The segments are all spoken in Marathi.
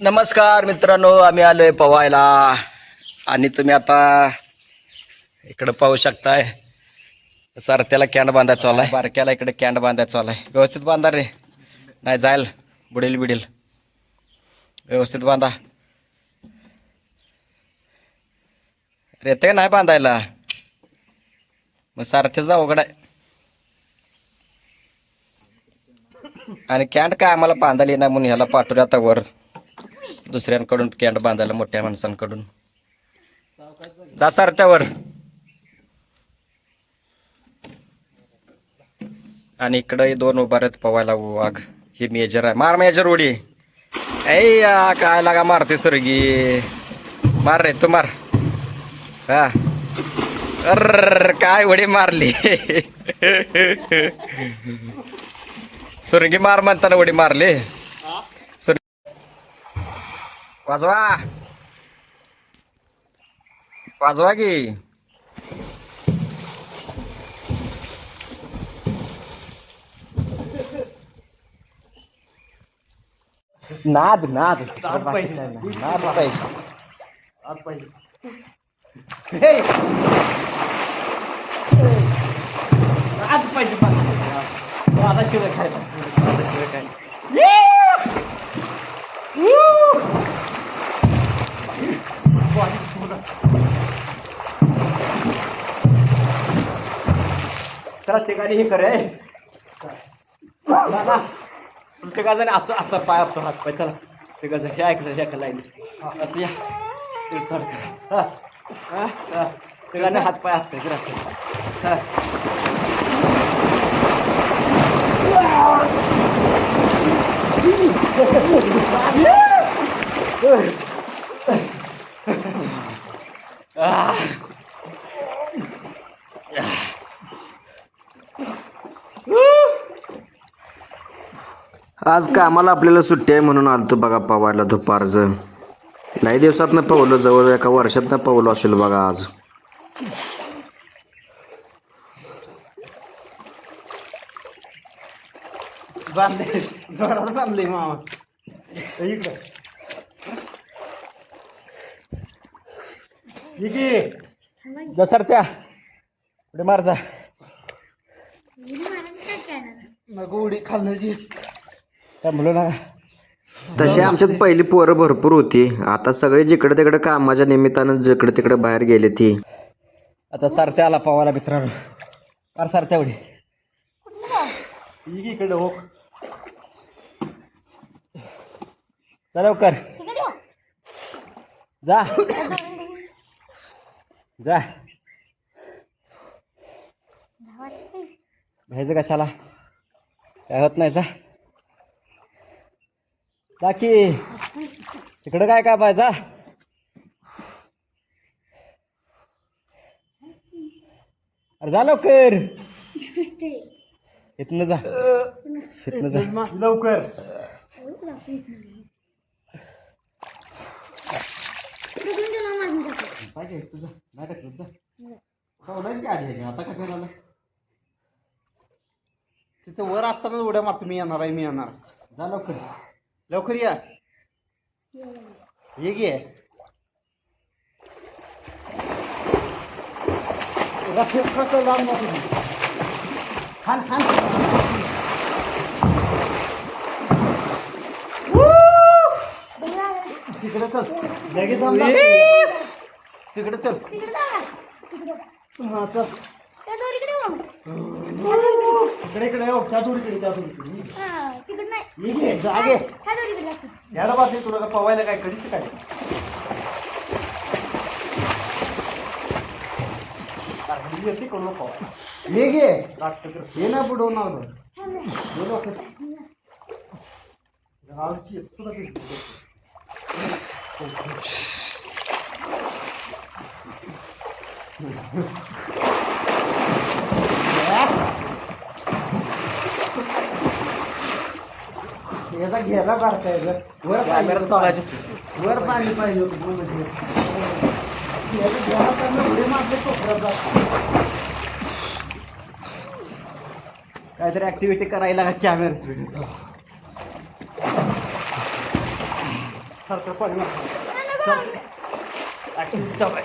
नमस्कार मित्रांनो आम्ही आलोय पवायला आणि तुम्ही आता इकडं पाहू शकताय. सारथ्याला कॅन्ड बांधायचा आलाय बारक्याला इकडे कॅन्ड बांधायचा आलाय व्यवस्थित बांधा रे. नाही जाईल. बुडेल बिडेल. व्यवस्थित बांधा. रे ते नाही बांधायला. मग सारथ्याचा अवघड आहे. आणि कॅन्ड काय आम्हाला बांधायला येणार म्हणून ह्याला पाठवूया आता वर. दुसऱ्यांकडून कॅन्ड बांधायला मोठ्या माणसांकडून. जा सारथ्यावर आणि इकडे दोन उभार आहेत पवायला वाघ. हे मेजर आहे. मार मेजर उडी. ऐ या, काय लागा मारते सुरगी. मार रे तू मार. हा. अर काय उडी मारली. सुरगी मार म्हणताना उडी मारली. वाजवा वाजवा की नाद नाद नाद पाहिजे आज पाहिजे आता शिवाय काय आता शिवाय काय चला ते ठिकाणी हे खरं आहे. करे प्रत्येकाजण असं असं पाय आपला हात पाय. चला. ते कसं हे ऐकलं हे ऐकलं लाईन. असं या. तीर्थाड करा. हा. ते गाणं हात पाय हात पाय असं. हा. आज कामाला आपल्याला सुट्टी आहे म्हणून आलतो बघा पवायला दुपारचं. लई दिवसात न पवलो जवळ एका वर्षात न पवलो असेल बघा आज. बांधले जोरात बांधले मामा इकडं. इकडे जा सरत्या पुढे मार जा. नको उडी खाल्ल्याची काय म्हणलो ना? तशी आमच्यात पहिली पोरं भरपूर होती. आता सगळे जिकडे तिकडे कामाच्या निमित्तानं जिकडे तिकडे बाहेर गेले ती. आता सरत्या आला पवायला मित्रांनो. मार सरत्या उडी इकडे हो. चला लवकर. जा. जा. घ्यायचं कशाला? काय होत नाही जा. जा की तिकडं काय काय पाहिजे अरे जा लवकर. इथनं जा. इथनं जा. लवकर. काय घे तुझं नाही टाकलं जा. पावलाच काय आधी आता काय करायला? तिथं वर असताना उड्या मारतो मी येणार आहे मी येणार. जा लवकर. लवकर या. ये गे खान खान. तिकडे चल. लगेच. तिकडे चल. हा चल. इकडे इकडे. त्या दोरीकडे त्या दोरीकडे. ये घे जागे याला बस तुला का पवायला काय कधीच काय ये घे. ये ना बुडवणार याचा घेरा काढता येतं वर कॅमेरा चालायचं वर पाणी पाहिजे म्हणजे मारले कोपऱ्यात जातं. काहीतरी ऍक्टिव्हिटी करायला कॅमेरा सर तर पाणी सर ऍक्टिव्हिटी चालू आहे.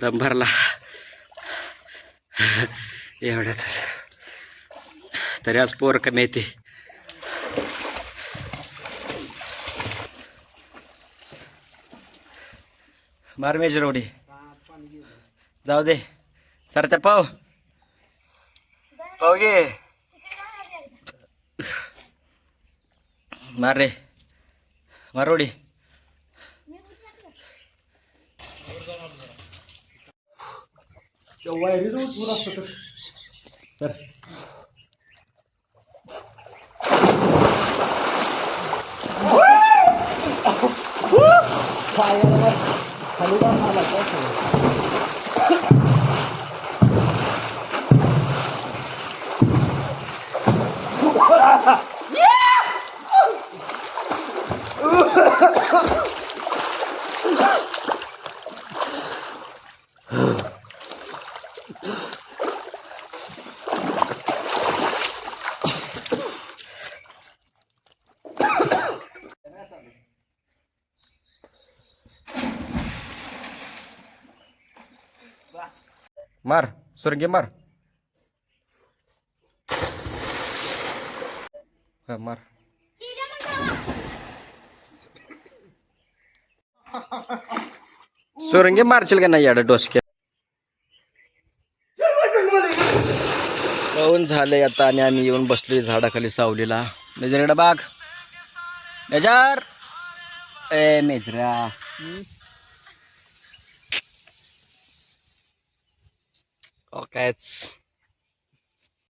दम भरला एवढ्यात तरी आज पोर कमी येते मार मेजर उडी. जाऊ दे. सर तर पाव पाव घे. मार रे. मारोडी उडी वायरीच दूर असतं. तर मार सुरंगी मार हा मार सुरंगी मारशील का नाही याड डोसक्या पाहून झालंय आता आणि आम्ही येऊन बसलोय झाडाखाली सावलीला मेजरकडे बाग मेजर ए मेजरा Okay.